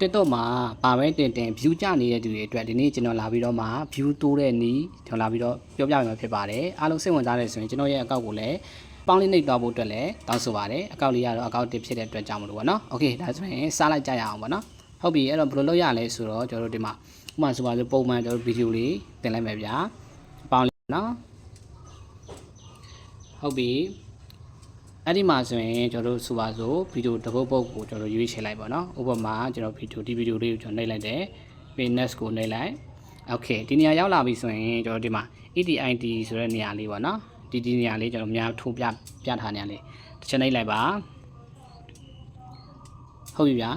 TikTok မှာပါပဲတင်တင် view ကျနေတဲ့သူတွေအတွက်ဒီနေ့ကျွန်တော်လာပြီးတော့မှ view တိုးတဲ့နီးကျွန်တော်လာပြီးတော့ပြောပြပေးမှာဖြစ်ပါတယ်အားလုံးစိတ်ဝင်စားတယ်ဆိုရင်ကျွန်တော်ရဲ့အကောင့်ကိုလည်းပေါင်းလေးနှိပ်သွားဖို့အတွက်လည်းတောင်းဆိုပါတယ်အကောင့်လေးကတော့အကောင့်တစ်ဖြစ်တဲ့အတွက်ကြောင့်မလို့ပေါ့နော်โอเคဒါဆိုရင်စားလိုက်ကြရအောင်ပေါ့နော်ဟုတ်ပြီအဲ့တော့ဘယ်လိုလုပ်ရလဲဆိုတော့ကျွန်တော်တို့ဒီမှာဥပမာဆိုပါဆိုပုံမှန်ကျွန်တော်တို့ဗီဒီယိုလေးတင်လိုက်မယ်ဗျာပေါင်းလေးနော်ဟုတ်ပြီ အဲ့ဒီမှာဆိုရင်ကျွန်တော်တို့ဆိုပါစို့ဗီဒီယိုတစ်ပုတ်ပုတ်ကိုကျွန်တော်ရွေးချယ်လိုက်ပါတော့ဥပမာကျွန်တော်ဗီဒီယိုဒီဗီဒီယိုလေးကိုကျွန်တော်နှိပ်လိုက်တယ်ပြီး next ကိုနှိပ်လိုက်โอเคဒီနေရာရောက်လာပြီဆိုရင်ကျွန်တော်ဒီမှာ EDID ဆိုတဲ့နေရာလေးပေါ့နော်ဒီဒီနေရာလေးကျွန်တော်များထိုးပြပြထားနေရလေးတစ်ချက်နှိပ်လိုက်ပါဟုတ်ပြီဗျာ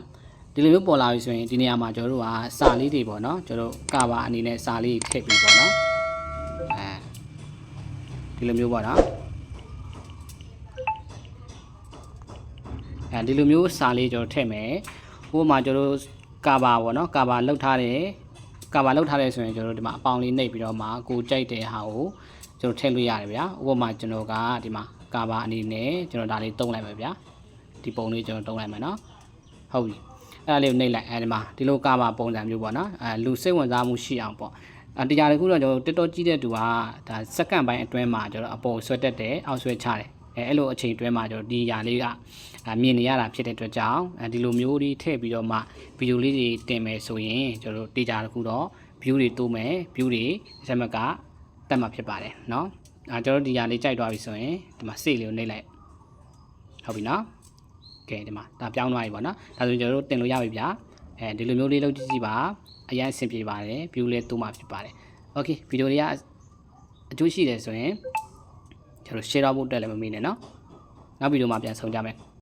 ဒီလိုမျိုးပေါ်လာပြီဆိုရင်ဒီနေရာမှာကျွန်တော်တို့ကစာလေးတွေပေါ့နော်ကျွန်တော်တို့ကဘာအနေနဲ့စာလေးထည့်ပြီးပေါ့နော်အဲဒီလိုမျိုးပေါ့နော် အဲဒီလိုမျိုးစာလေးကျွန်တော်ထည့်မယ်ဥပမာကျွန်တော်တို့ကာဘာပေါ့နော်ကာဘာလောက်ထားတယ်ကာဘာလောက်ထားတယ်ဆိုရင်ကျွန်တော်တို့ဒီမှာအပေါင်လေးနှိပ်ပြီးတော့မှကိုကြိုက်တဲ့ဟာကိုကျွန်တော်ထည့်လို့ရတယ်ဗျာဥပမာကျွန်တော်ကဒီမှာကာဘာအနေနဲ့ကျွန်တော်ဒါလေးတုံးလိုက်မယ်ဗျာဒီပုံလေးကျွန်တော်တုံးလိုက်မယ်နော်ဟုတ်ပြီအဲ့ဒါလေးကိုနှိပ်လိုက်အဲဒီမှာဒီလိုကာဘာပုံစံမျိုးပေါ့နော်အဲလူစိတ်ဝင်စားမှုရှိအောင်ပေါ့အတရားတစ်ခုတော့ကျွန်တော် TikTok ကြည့်တဲ့သူကဒါစက္ကန့်ပိုင်းအတွင်းမှာကျွန်တော်အပေါ်ဆွဲတက်တယ်အောက်ဆွဲချတယ် အဲအဲ့လိုအချိန်တွဲမှာကျွန်တော်ဒီຢာလေးကအာမြင်နေရတာဖြစ်တဲ့အတွက်ကြောင့်အဲဒီလိုမျိုးတွေထည့်ပြီးတော့မှဗီဒီယိုလေးတွေတင်မယ်ဆိုရင်ကျွန်တော်တို့တေချာတစ်ခုတော့ view တွေတိုးမယ် view တွေဆက်မကတက်မှာဖြစ်ပါတယ်เนาะအာကျွန်တော်တို့ဒီຢာလေးကြိုက်သွားပြီဆိုရင်ဒီမှာစေ့လေးကိုနှိပ်လိုက်ဟုတ်ပြီเนาะကဲဒီမှာဒါပြောင်းသွားပြီပေါ့နော်ဒါဆိုရင်ကျွန်တော်တို့တင်လို့ရပြီဗျာအဲဒီလိုမျိုးလေးလုပ်ကြည့်ကြည့်ပါအရင်အဆင်ပြေပါတယ် view လေးတိုးမှာဖြစ်ပါတယ်โอเคဗီဒီယိုလေးကအကျိုးရှိတယ်ဆိုရင် ကျွန်တော် share ဖို့တက်လည်းမမေ့နဲ့နော်နောက်ဗီဒီယိုမှာပြန်ဆုံကြမယ်